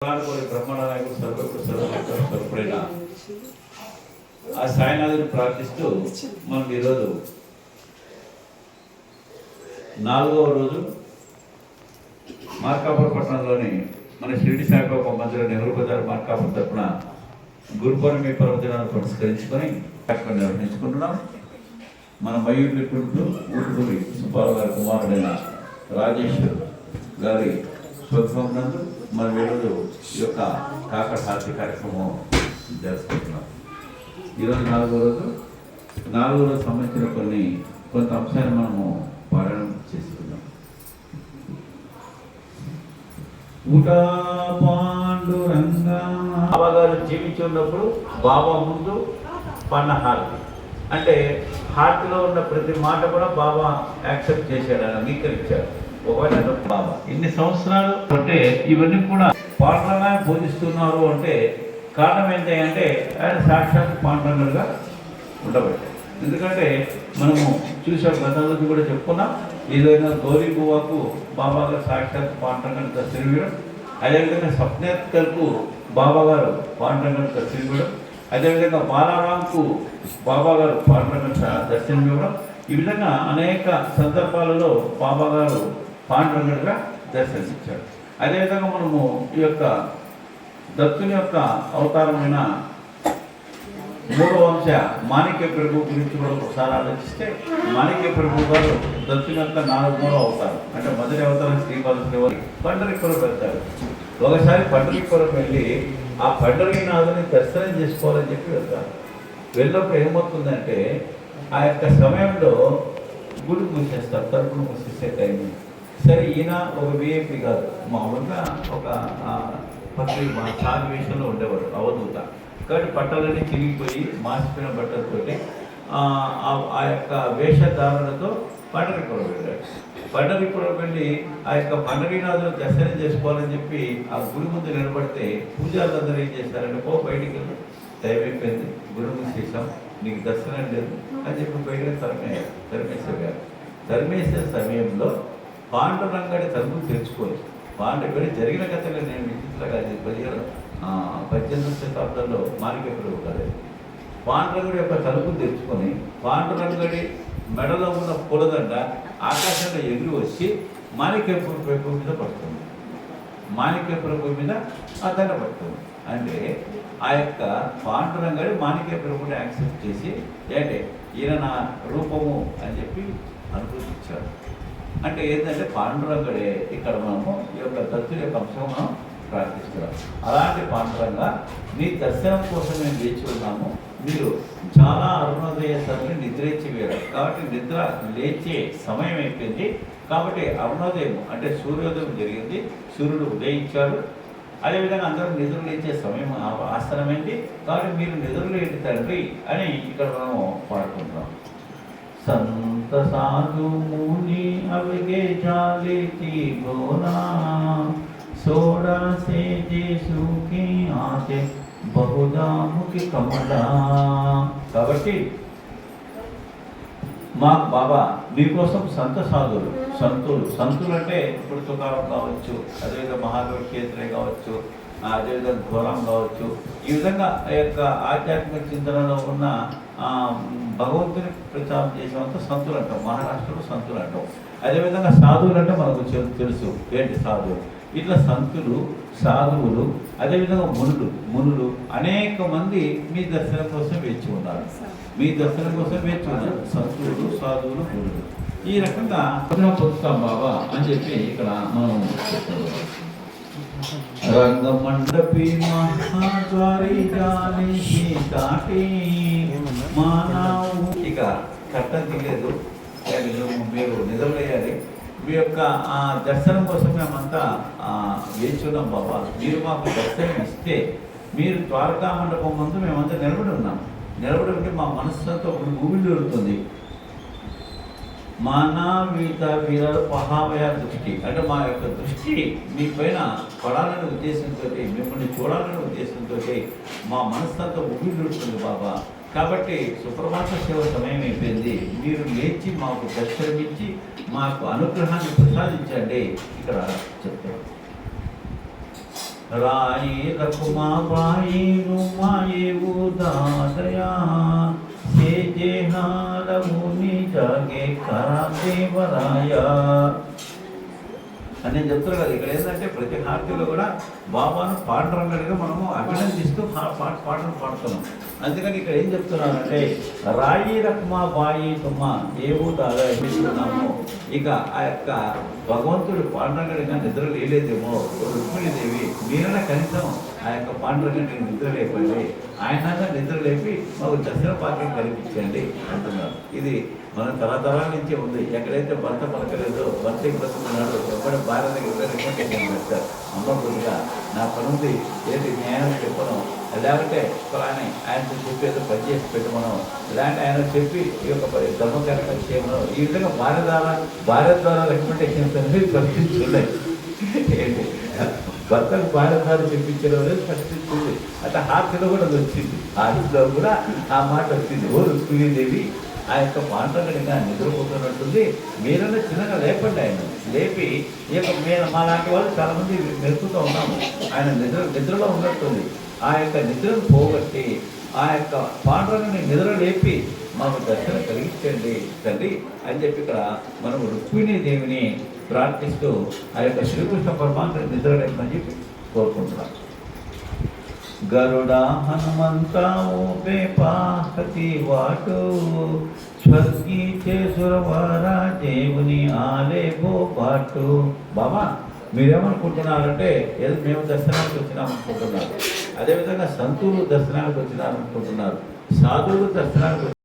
కోరి నాయకుడు సర్వకుడు సర్వశక్తుడు ఆ సాయినాథుని ప్రార్థిస్తూ మనం ఈరోజు నాలుగవ రోజు మార్కాపురం పట్టణంలోని మన షిరిడి సాయిబాబా మందిర నెహ్రూ బజార్ మార్కాపురం తరపున గురు పౌర్ణమి పర్వదినాన్ని పురస్కరించుకొని కార్యక్రమం నిర్వహించుకుంటున్నాం. మన మయూరి కుటుంబు ఊటుకుడి సుబ్బారావు గారి కుమారుడైన రాజేశ్వర్ గారి స్వగృహం నందు మనం ఈరోజు ఈ యొక్క కాకడ హారతి కార్యక్రమం జరుపుకుంటున్నాం. ఈరోజు నాలుగో రోజు. నాలుగో రోజు సంబంధించిన కొన్ని కొంత అంశాలు మనము పారాయణం చేసుకుందాం. ఉటా పాండురంగా బాబాగారు జీవించి ఉన్నప్పుడు బాబా ముందు పన్న హారతి. అంటే హార్ట్లో ఉన్న ప్రతి మాట కూడా బాబా యాక్సెప్ట్ చేశాడు అని అంగీకరించాడు బాబా ఇన్ని సంవత్సరాలు అంటే ఇవన్నీ కూడా పాండరంగా బోధిస్తున్నారు అంటే కారణం ఏంటి అంటే ఆయన సాక్షాత్ పాండరంగా ఉండబట్టే ఎందుకంటే మనము చూసాం గతంలో కూడా చెప్పుకున్నాం ఏదైనా గౌరీ బువ్వకు బాబా గారు సాక్షాత్ పాండరంగా దర్శనమివ్వడం అదేవిధంగా స్వప్నేత్కర్కు బాబా గారు పాండరంగా దర్శనమివ్వడం అదేవిధంగా బాలారాంకు బాబా గారు పాండరంగా దర్శనమివ్వడం ఈ విధంగా అనేక సందర్భాలలో బాబా గారు పాండురంగుడిగా దర్శనమిచ్చాడు. అదేవిధంగా మనము ఈ యొక్క దత్తుని యొక్క అవతారమైన మూడవ వంశ మాణిక్య ప్రభు గురించి కూడా ఒకసారి ఆలోచిస్తే మాణిక్య ప్రభు గారు దత్తుని యొక్క నాలుగు మూడో అవతారం అంటే మొదటి అవతారం శ్రీపాద శ్రీవారి పండరిపురం వెళ్తారు ఒకసారి పండరిపురం వెళ్ళి ఆ పండరీనాథుని దర్శనం చేసుకోవాలని చెప్పి వెళ్తారు. వెళ్ళినప్పుడు ఏమవుతుందంటే ఆ యొక్క సమయంలో గుడి మూసేస్తారు తలుపులు మూసేసే టైం సరే ఈయన ఒక విఐపి కాదు. మామూలుగా ఒక ఆ, పత్రి మా సాగు విషయంలో ఉండేవాడు అవధూత. కాబట్టి బట్టలన్నీ చిరిగిపోయి మాసిపోయిన బట్టలతోటి ఆ, ఆ- ఆ యొక్క వేషధారణతో పండరిపురం వెళ్ళాడు పండరిపురం వెళ్ళి ఆ యొక్క పండరీనాథులు దర్శనం చేసుకోవాలని చెప్పి ఆ గుడి ముందు నిలబడితే పూజారులందరూ ఏం చేశారంటే పో బయటికి వెళ్ళి. టైం అయిపోయింది. గుడి చేసాం నీకు దర్శనం లేదు. అని చెప్పి బయట తరిమేయారు ధర్మేశ్వర గారు ధర్మేశ్వర సమయంలో పాండురంగడి తలుపు తెరుచుకొని పాండవుడి జరిగిన కథలు నేను విచిత్రంగా అది పదిహేను పద్దెనిమిది శతాబ్దంలో మాణిక్యపురం కదా పాండురంగుడి యొక్క తలుపు తెచ్చుకొని పాండురంగడి మెడలో ఉన్న పూలదండ ఆకాశంలో ఎగిరి వచ్చి మాణిక్యపురం వైపు మీద పడుతుంది. మాణిక్యపురం మీద ఆ దండ పడుతుంది. అంటే ఆ యొక్క పాండురంగడి మాణిక్యపురం యాక్సెప్ట్ చేసి అంటే ఈయన నా రూపము అని చెప్పి అనుభూతించాడు. అంటే ఏంటంటే పాండురంగుడే ఇక్కడ మనము ఈ యొక్క దత్తుడి యొక్క అంశం మనం ప్రార్థిస్తున్నాం. అలాంటి పాండురంగా మీ దర్శనం కోసం మేము వేచి ఉన్నాము. మీరు చాలా అరుణోదయ సమయం నిద్రించి వేరు కాబట్టి నిద్ర లేచే సమయం అయిపోయింది. కాబట్టి అరుణోదయం అంటే సూర్యోదయం జరిగింది. సూర్యుడు ఉదయించాడు. అదేవిధంగా అందరూ నిద్ర లేచే సమయం ఆసనమైంది. కాబట్టి మీరు నిద్రలేంటి తండ్రి అని ఇక్కడ మనము పాడుకుంటున్నాం. సం साधु मुनि अवगे चालिती गोना सोड़ा से जे सुखी आते బహుదా ముఖి కమలా కాబట్టి మా బాబా మీకోసం సంత సాధులు సంతులు సంతులు అంటే ఇప్పుడు తుకారం కావచ్చు అదేవిధంగా మహాకవి క్షేత్రే కావచ్చు ఆ, అదేవిధంగా ఘోరం కావచ్చు. ఈ విధంగా ఆ యొక్క ఆధ్యాత్మిక చింతనలో ఉన్న భగవంతుని ప్రచారం చేసేవంత సంతులు అంటాం మహారాష్ట్రలో సంతులు అంటాం అదేవిధంగా సాధువులు అంటే మనకు తెలుసు. ఏంటి సాధువులు ఇట్లా సంతులు సాధువులు అదేవిధంగా మునులు మునులు అనేక మంది మీ దర్శనం కోసం వేచి ఉన్నారు. మీ దర్శనం కోసం వేచి ఉన్నారు. సంతులు సాధువులు మునులు. ఈ రకంగా పొందుతాం పొందుతాం బాబా అని చెప్పి ఇక్కడ మనం చెప్తున్నాం. రంగమండపి మహాద్వారి దాటి మానవు ఇక కట్టం లేదు. మీరు నిద్రలేయాలి మీ యొక్క ఆ దర్శనం కోసం మేమంతా ఆ, వేచి ఉన్నాం బాబా? మీరు మాకు దర్శనం ఇస్తే మీరు ద్వారకా మండపం ముందు మేమంతా నిలబడి ఉన్నాం. నిలబడి ఉంటే మా మనస్సుతో ఒక జరుగుతుంది జరుగుతుంది మానవీత మీద మహామయ దృష్టి అంటే మా యొక్క దృష్టి మీ పైన పడాలనే ఉద్దేశంతో మిమ్మల్ని చూడాలనే ఉద్దేశంతో మా మనస్సంతా ఉబ్బిలుడుతుంది బాబా. కాబట్టి సుప్రభాత సేవ సమయం అయిపోయింది. మీరు లేచి మాకు దర్శనమిచ్చి మాకు అనుగ్రహాన్ని ప్రసాదించండి. ఇక్కడ చెప్తాను రాయి రకుమా బాయి నుమాయేవు దాదయా సే జాగే కరా అని నేను కదా ఇక్కడ ఏంటంటే ప్రతి హారతిలో కూడా బాబాను పాండురంగడిగా మనము అభినందిస్తూ పాట పాటలు పాడుతున్నాం. అందుకని ఇక్కడ ఏం చెప్తున్నానంటే రాయి రక్మా బాయి తుమ్మ ఏవో తాగా ఎన్నిస్తున్నాము ఇక ఆ యొక్క భగవంతుడు పాండురంగడిగా నిద్ర లేలేదేమో రుక్మిణీదేవి మీరైనా కనీసం ఆ యొక్క పాండురంగడికి నిద్ర లేపండి ఆయన నిద్ర లేపి మాకు దసరా పార్కింగ్ కనిపించండి అంటున్నారు. ఇది మన తరతరాల నుంచి ఉంది. ఎక్కడైతే భర్త పలకలేదో భర్త బ్రతుకున్నాడు ఎక్కడ భార్య దగ్గర పెడతారు అమ్మ కొద్దిగా నా పనుంది ఏది న్యాయం చెప్పను. లేకపోతే ఫలాని ఆయనతో చెప్పి ఏదో పని చేసి పెట్టమను లేదంటే ఆయన చెప్పి ఈ యొక్క పరి- చేయమను. ఈ విధంగా భార్య ద్వారా భార్య ద్వారా రికమెండేషన్స్ అనేవి పరిస్థితులు ఏంటి? భర్తకు భార్య చెప్పించడం అనేది పరిస్థితి అంటే హార్తిలో కూడా అది వచ్చింది. హార్తిలో కూడా ఆ మాట వచ్చింది. ఓ రుక్మిణీదేవి ఆ యొక్క పాండగడిగా నిద్రపోతున్నట్టుంది. మీరన్నా చిన్నగా లేపండి ఆయన. లేపి ఈ యొక్క మేము మా లాంటి వాళ్ళు చాలా మంది మెరుపుతూ ఉన్నాము. ఆయన నిద్ర నిద్రలో ఉన్నట్టుంది. ఆ యొక్క నిద్రను పోగొట్టి ఆ యొక్క పాండవుని నిద్ర లేపి మాకు దర్శనం కలిగించండి తండ్రి అని చెప్పి ఇక్కడ మనం రుక్మిణీదేవిని ప్రార్థిస్తూ ఆ యొక్క శ్రీకృష్ణ పరమాత్మ నిద్రలేమని చెప్పి కోరుకుంటున్నాను. గరుడా హనుమంతావు పాహతి వాటు స్వర్గీ చేసురవారా దేవుని ఆలేగో పాటు బాబా మీరేమనుకుంటున్నారంటే ఏదో మేము దర్శనానికి వచ్చినాం అనుకుంటున్నారు అదేవిధంగా సంతులు దర్శనానికి వచ్చినారు అనుకుంటున్నారు సాధువులు దర్శనానికి